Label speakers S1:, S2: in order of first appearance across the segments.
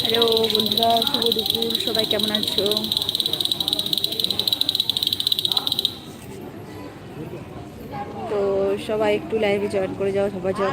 S1: Hello বন্ধুরা, শুভ দুপুর। সবাই কেমন আছো? তো সবাই একটু লাইভে জয়েন করে যাও সবাই যাও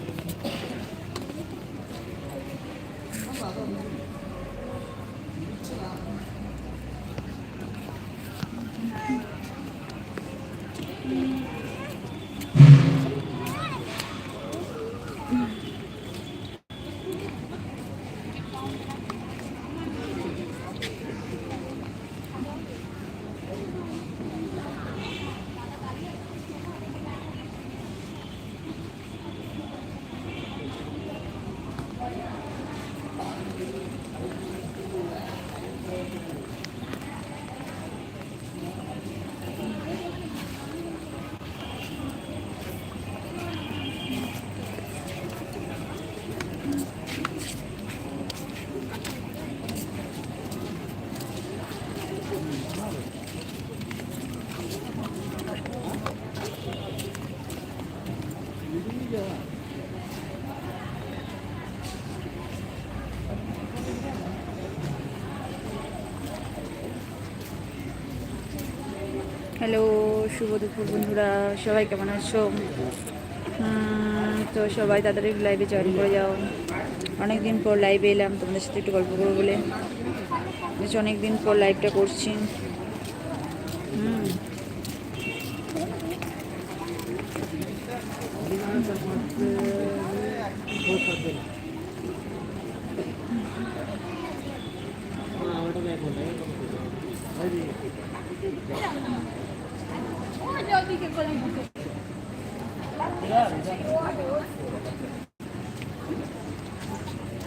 S1: শুভ দুপুর, বন্ধুরা। সবাই কেমন আছো? তো সবাই তাড়াতাড়ি লাইভে জয়েন করে যাও। অনেক দিন পর লাইভে এলাম, তোমাদের সাথে একটু গল্প করব বলে। বেশ অনেক দিন পর লাইভটা করছি। হুম।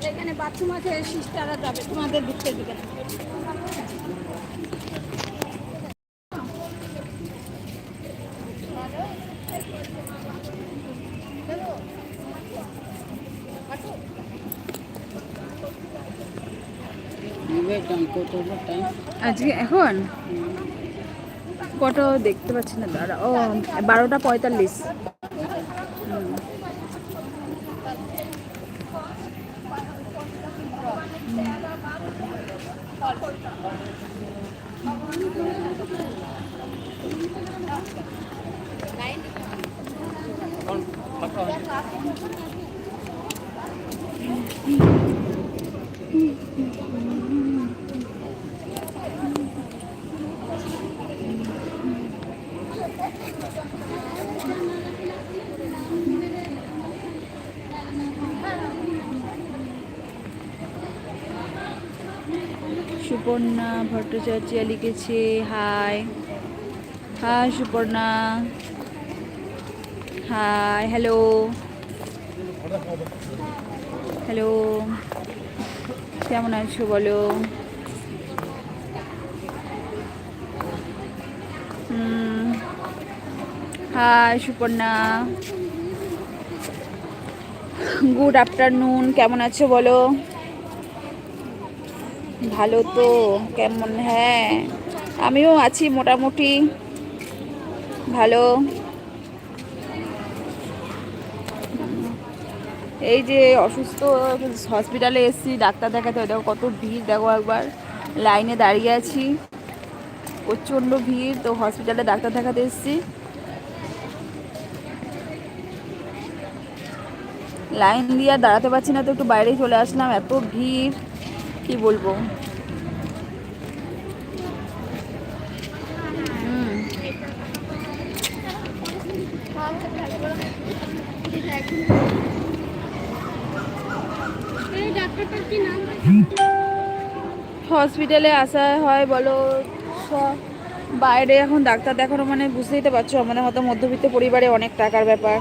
S2: এখানে বাথরুম আছে সিস্টাররা যাবে তোমাদের দিকে
S1: আজকে এখন? কটা দেখতে পাচ্ছি না দাঁড়া ও বারোটা পঁয়তাল্লিশ। সুপর্ণা, ভট্টাচার্য লিখেছে, hi. Hi, Suparna. Hi, hello. Hello. কেমন আছো বলো? হাই, সুপর্ণা। গুড আফটারনুন, কেমন আছো বলো? ভালো তো, কেমন? হ্যাঁ আমিও আছি মোটামুটি ভালো। এই যে অসুস্থ হসপিটালে এসছি, ডাক্তার দেখাতে, দেখো কত ভিড়, দেখো একবার লাইনে দাঁড়িয়ে আছি। প্রচণ্ড ভিড়, তো হসপিটালে ডাক্তার দেখাতে এসছি। লাইন দিয়ে দাঁড়াতে পারছি না, তো একটু বাইরে চলে আসলাম, এত ভিড়। কি বলব? হসপিটালে আসা হয় বলো বাইরে এখন ডাক্তার দেখানো মানে বুঝতেই তো পারছ, আমাদের হয়তো মধ্যবিত্ত পরিবারে অনেক টাকার ব্যাপার।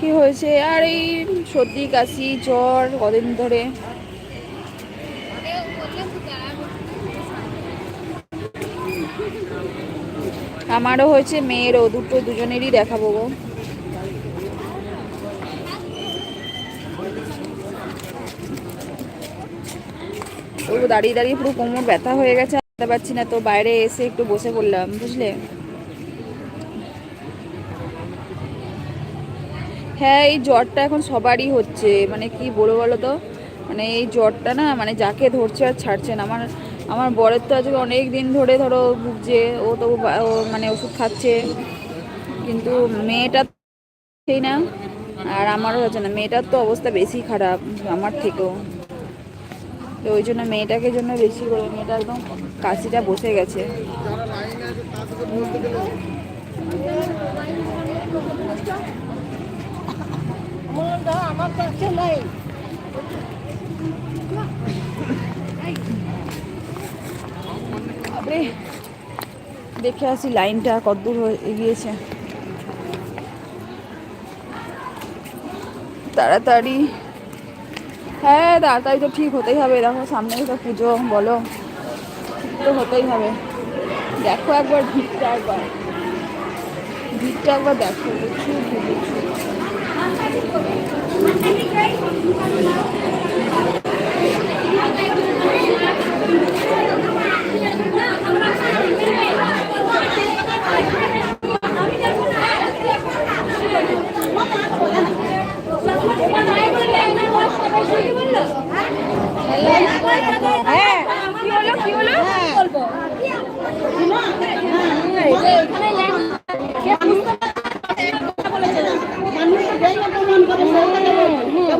S1: কি হয়েছে? আর এই সর্দি, কাশি, জ্বর কদিন ধরে? আমারও হয়েছে মেয়েরও দুটো দুজনেরই দেখাবো গো। দাঁড়িয়ে দাঁড়িয়ে পুরো কোমর ব্যথা হয়ে গেছে হাঁটতে পারছি না, তো বাইরে এসে একটু বসে পড়লাম, বুঝলে? হ্যাঁ এই জ্বরটা এখন সবারই হচ্ছে। মানে কি বলব বলো তো মানে এই জ্বরটা না মানে যাকে ধরছে আর ছাড়ছে না। আমার আমার বরের তো আজকে অনেক দিন ধরে ধরো ভুগছে, ও তো মানে ওষুধ খাচ্ছে। কিন্তু মেয়েটা সেই না, আর আমারও হচ্ছে না। মেয়েটার তো অবস্থা বেশি খারাপ, আমার থেকেও। তো ওই জন্য মেয়েটাকে জন্য বেশি করে, মেয়েটা একদম কাশিটা বসে গেছে।
S2: আমার
S1: দেখে আসি লাইনটা কতদূর এগিয়েছে। তাড়াতাড়ি। হ্যাঁ তাড়াতাড়ি তো ঠিক হতেই হবে। দেখো সামনেই তো পুজো বলো। তো হতেই হবে। দেখো একবার ভিড়টা একবার। ভিড়টা একবার দেখো। ভিড়, প্রচুর।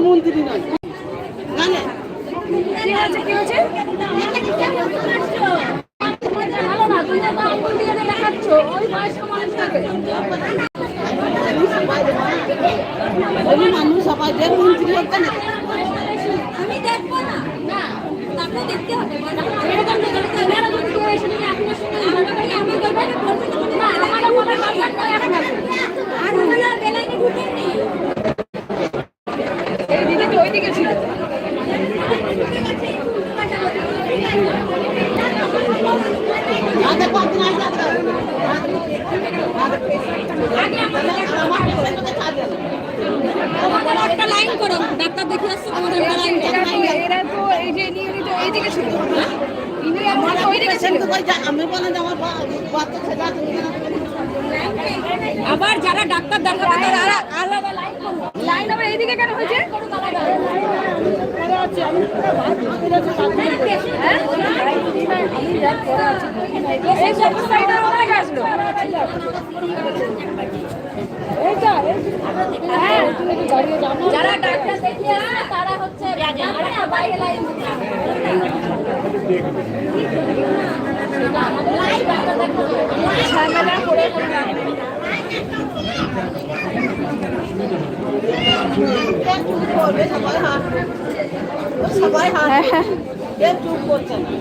S3: মন্ত্রী নয় মানুষ সবাই যে মন্ত্রী হচ্ছে না।
S2: আমি দেখব না। না তাকে দেখতে হবে এরকম দেখতে হবে এরকম কেউ এসে যদি আপনার সঙ্গে ঝগড়া করে আমি করব না বলতে তো না আমার কোনো দরকার নয় এখন আর হলো বেলাইনে ঢুকেননি
S3: আগে কদিন আগে
S2: আমাদের একটা লাইন করো ডাক্তার দেখে আসছে আমাদের একটা লাইন আবার যারা ডাক্তার দেখাবে, তারা আলাদা লাইন করো লাইন আবার এইদিকে কেন হয়েছে? যারা ডাক্তার দেখিয়ে তারা হচ্ছে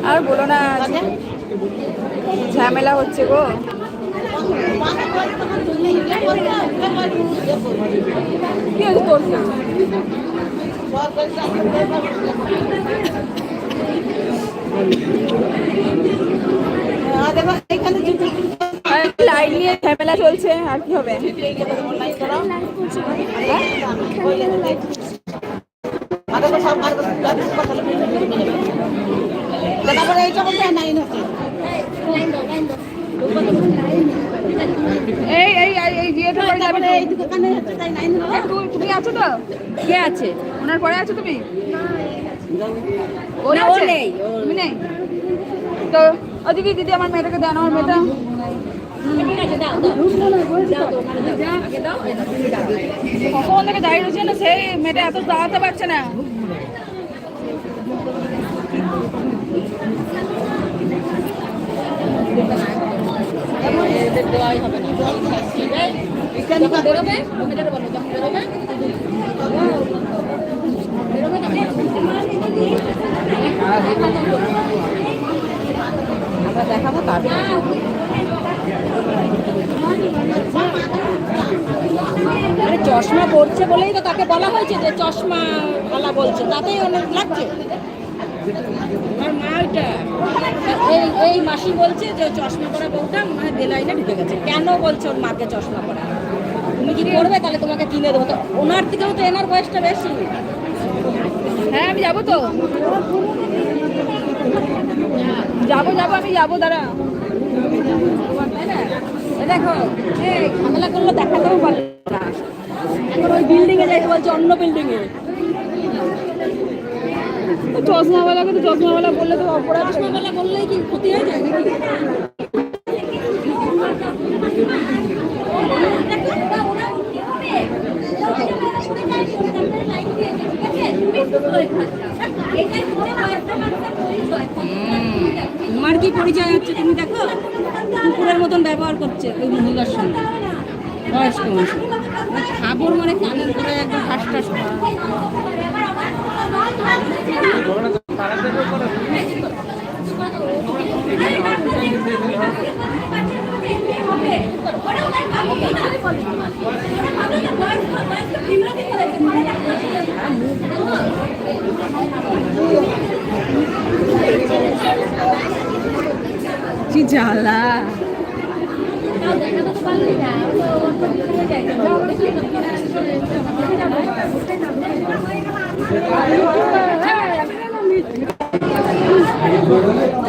S1: আর বলো না ঝামেলা হচ্ছে গো। কি তোর? লাইন নিয়ে ঝামেলা চলছে আর কি হবে? এই এই এই জিএটা করে যাবে তুমি আছো তো? কে আছে? ওনার পরে আছো তুমি? ও নেই তুমি নেই? তো ওদিকে দিদি আমার মেয়েটাকে দেন আমার মেয়েটা। কখন থেকে দাঁড়িয়ে রয়েছে না সেই মেয়েটা এত দাঁড়াতে পারছে না।
S2: হবে না আমরা দেখাবো তারপর আরে চশমা পড়ছে বলেই তো তাকে বলা হয়েছে যে চশমা আলা বলছে, তাতেই অনেক লাগছে? আমার মা ওইটা, এই এই মাসি বলছে যে চশমা পরা বউটা মানে বেলাইনে ঢুকে গেছে। কেন বলছে ওর মাকে চশমা পরা? তুমি কি করবে তাহলে তোমাকে কিনে দেবো? তো ওনার থেকেও তো এনার বয়সটা বেশি।
S1: হ্যাঁ আমি যাব তো। যাব যাব, আমি যাব, দাঁড়া।
S2: দেখো ঝামেলা করলে দেখাতেও পারবে না। এখন ওই বিল্ডিং এ যাইতে বলছে অন্য বিল্ডিং এ।
S1: চশমাওয়ালাকে তো চশমাওয়ালা বললে তো অপরাধ।
S2: চশমাওয়ালা বললেই কি ক্ষতি হয়ে যায় নাকি? তোমার কি পরিচয় হচ্ছে তুমি দেখো কুকুরের মতন ব্যবহার করছে ওই মহিলার সঙ্গে বয়স্ক মানুষ খাবর মানে কানের করে একদম হাঁস টাস
S1: কি জ্বালা। পুরো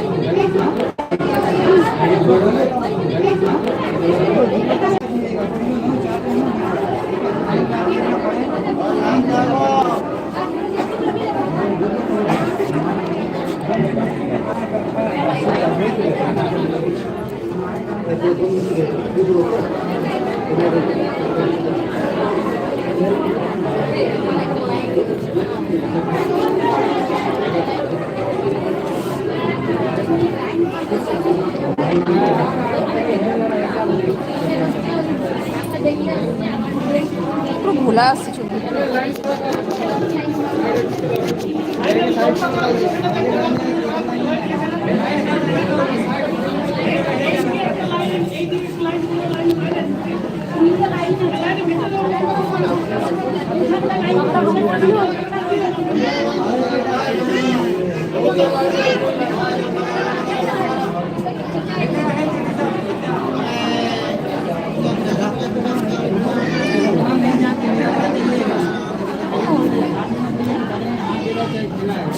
S1: ভোলা আসছে ছবি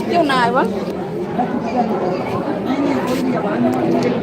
S1: কেউ না এবার।